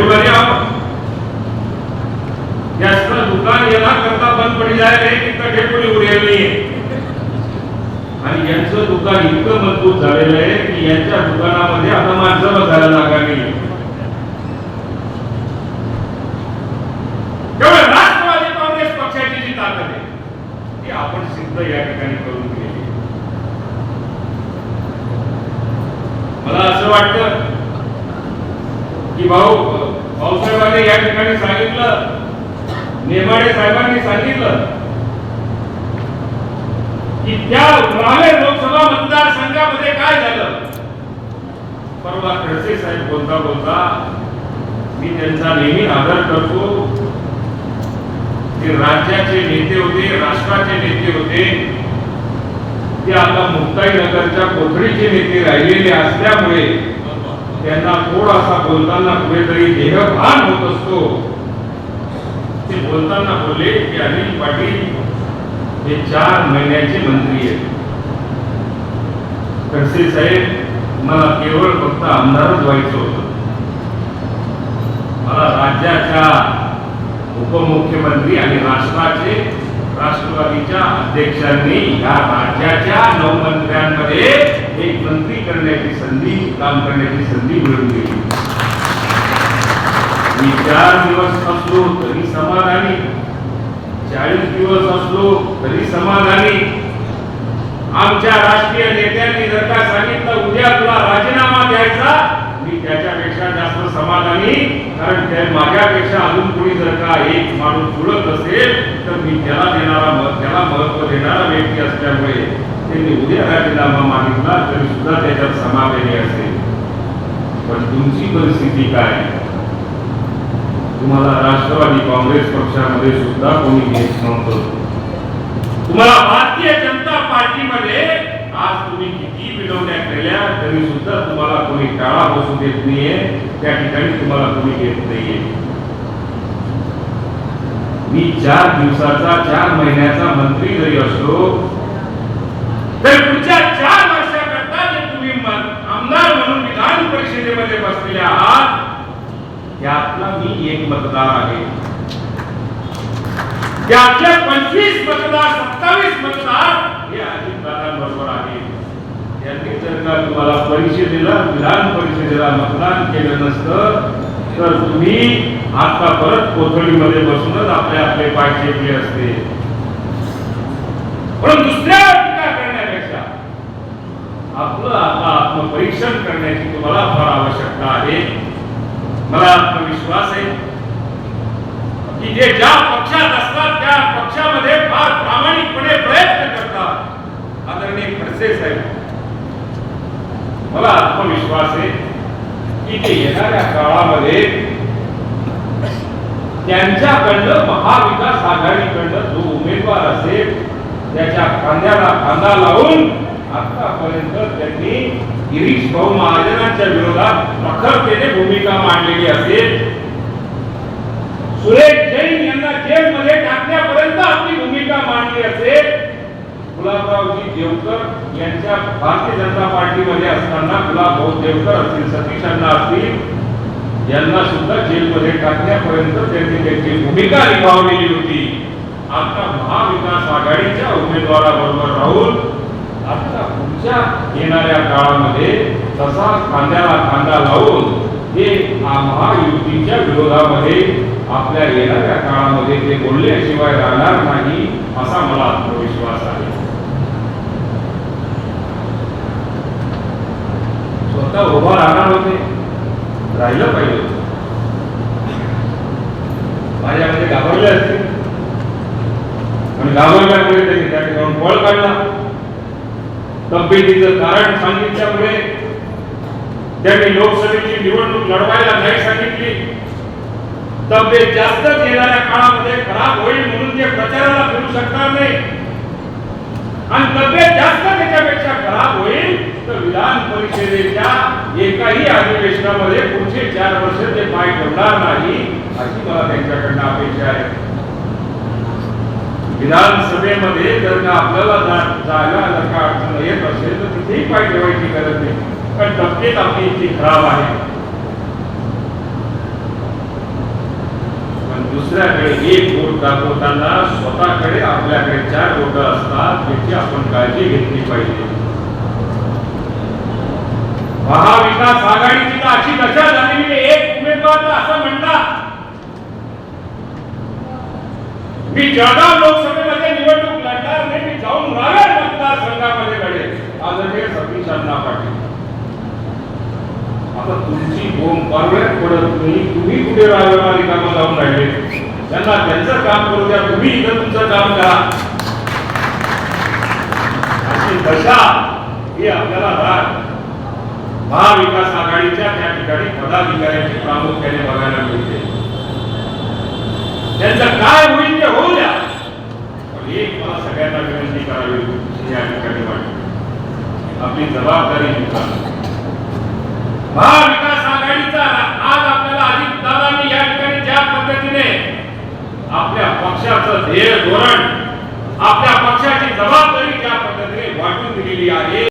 रविवारी आहोत त्याचं दुकान येणार करता बंद पडी जायला तिथं ढेपुली उरेल नाहीये आणि यांचं दुकान इतकं मजबूत झालेलं आहे की यांच्या दुकानामध्ये आता माणसं बसायला जागा नाही. राष्ट्रवादी काँग्रेस पक्षाची जी ताकद आहे ती आपण सिद्ध या ठिकाणी करून दिलेली मला असं वाटतं की भाऊ भाऊसाहेबांनी या ठिकाणी सांगितलं. नेमाडे साहेबांनी सांगितलं की त्या ग्रामीण लोकसभा मतदारसंघामध्ये काय झालं? परवा खडसे साहेब बोलता बोलता मी त्यांचा नेहमी आदर करतो. ते राज्याचे नेते होते राष्ट्राचे नेते होते. ते आता मुक्ताईनगरच्या कोथळीचे नेते राहिलेले असल्यामुळे त्यांना थोडासा बोलताना कुठेतरी देहभान होत असतो. ते बोलताना बोलले की अनिल पाटील हे चार महिन्याचे मंत्री आहेत. खडसे साहेब मला केवळ फक्त आमदारच व्हायचं होतं. मला राज्याच्या उपमुख्यमंत्री आणि राष्ट्राचे राष्ट्रवादीच्या अध्यक्षांनी या राज्याच्या नऊ मंत्र्यांमध्ये एक मंत्री करण्याची संधी काम करण्याची संधी मिळून गेली मी चार दिवस असलो तरी समाधानी. चाळीस दिवस असलो तरी समाधानी. आमच्या राष्ट्रीय नेत्यांनी जर का सांगितलं उद्या तुला राजीनामा द्यायचा समाधानी? कारण माझ्यापेक्षा अजून कोणी जर का एक माणूस जुळत असेल तर मी त्याला देणारा त्याला महत्त्व देणारा व्यक्ती असल्यामुळे त्यांनी उद्या हा राजीनामा मागितला तरी सुद्धा त्याच्यात समाधानी असेल. पण तुमची परिस्थिती काय? तुम्हाला राष्ट्रवादी काँग्रेस पक्षामध्ये सुद्धा कोणी घेत नव्हतं. तुम्हाला भारतीय आज तुम्ही किती विनवण्या केल्या तरी सुद्धा तुम्हाला कोणी टाळा बसू देत नाहीये. त्या ठिकाणी तुम्हाला कोणी घेत नाहीये. मी चार दिवसाचा चार महिन्याचा मंत्री जरी असलो तर पुढच्या चार वर्षाकरता जे तुम्ही आमदार म्हणून विधान परिषदेमध्ये बसलेले आहात त्यातला मी एक मतदार आहे. त्यातले पंचवीस मतदार सत्तावीस मतदार हे अजितदादांबरोबर आहेत त्यांनी जर का तुम्हाला परिषदेला विधान परिषदेला मतदान केलं नसतं तर तुम्ही आता परत कोथळीमध्ये बसूनच आपले आपले पाय चेपले असते. पण दुसऱ्या टीका करण्यापेक्षा? आपलं आता आत्मपरीक्षण करण्याची तुम्हाला फार आवश्यकता आहे. मला आत्मविश्वास आहे. की जे ज्या पक्षात असतात त्या पक्षामध्ये फार प्रामाणिकपणे प्रयत्न करतात. आदरणीय खडसे साहेब मला आत्मविश्वास आहे की ते येणाऱ्या काळामध्ये त्यांच्याकडनं महाविकास आघाडीकडनं जो उमेदवार असेल त्याच्या खांद्याला खांदा लावून आतापर्यंत त्यांनी गिरीश भाऊ महाजनांच्या विरोधात प्रखरतेने भूमिका मांडलेली असेल. सुरेश जैन यांना जेलमध्ये टाकण्यापर्यंत आपली भूमिका मांडली असेल. गुलाबरावजी देवकर यांच्या भारतीय जनता पार्टीमध्ये असताना गुलाबभाऊ देवकर असतील सतीश अण्णा असतील यांना सुद्धा जेलमध्ये टाकण्यापर्यंत त्यांनी त्यांची भूमिका निभावलेली होती. आता महाविकास आघाडीच्या उमेदवाराबरोबर राहून आता पुढच्या येणाऱ्या काळामध्ये तसा खांद्याला खांदा लावून हे महायुतीच्या विरोधामध्ये आपल्या येणाऱ्या काळामध्ये ते बोलल्याशिवाय राहणार नाही असा मला आत्मविश्वास आहे. स्वतः उभा राहणार होते राहिलं पाहिजे होतं. माझ्यामध्ये घाबरले असते. आणि घाबरल्यामुळे त्याने त्या ठिकाणी पळ काढला. तब्येतीचं कारण सांगितल्यामुळे त्यांनी लोकसभेची निवडणूक लढवायला नाही सांगितली. तब्येत जास्त येणाऱ्या काळामध्ये खराब होईल म्हणून ते प्रचाराला फिरू शकणार नाही. आणि तब्येत जास्त त्याच्यापेक्षा खराब होईल तर विधान परिषदेच्या एकाही अधिवेशनामध्ये पुढचे चार वर्ष ते पाय ठेवणार नाही अशी मला त्यांच्याकडनं अपेक्षा आहे. विधानसभेमध्ये जर का आपल्याला जा- जागा जर का अडचण येत असेल तर तिथेही पाय ठेवायची गरज नाही. पण तब्येत आपली इतकी खराब आहे. दुसऱ्याकडे एक बोट दाखवताना स्वतःकडे आपल्याकडे चार बोट असतात याची आपण काळजी घेतली पाहिजे. महाविकास आघाडीची अशी दशा झालेली एक उमेदवार असं म्हणला. मी जळगाव लोकसभेमध्ये निवडणूक लढणार नाही मी जाऊन रावेर मतदारसंघामध्ये लढेल. आदरणीय सतीश अण्णा पाटील. आता तुमची बोंब परवेळ पडत नाही तुम्ही कुठे राहायला रिकामा लावून राहिले? त्यांना त्यांचं काम करू द्या तुम्ही इथं तुमचं काम करा. अशी दशा ही आपल्याला राग महाविकास आघाडीच्या त्या ठिकाणी पदाधिकाऱ्यांची प्रामुख्याने बघायला मिळते. त्यांचं काय होईल ते होऊ द्या. पण एक मला सगळ्यांना विनंती करावी या ठिकाणी वाटते आपली जबाबदारी निघाली महाविकास आघाडीचा आज आपल्याला अजित दादांनी या ठिकाणी ज्या पद्धतीने आपल्या पक्षाचं ध्येय धोरण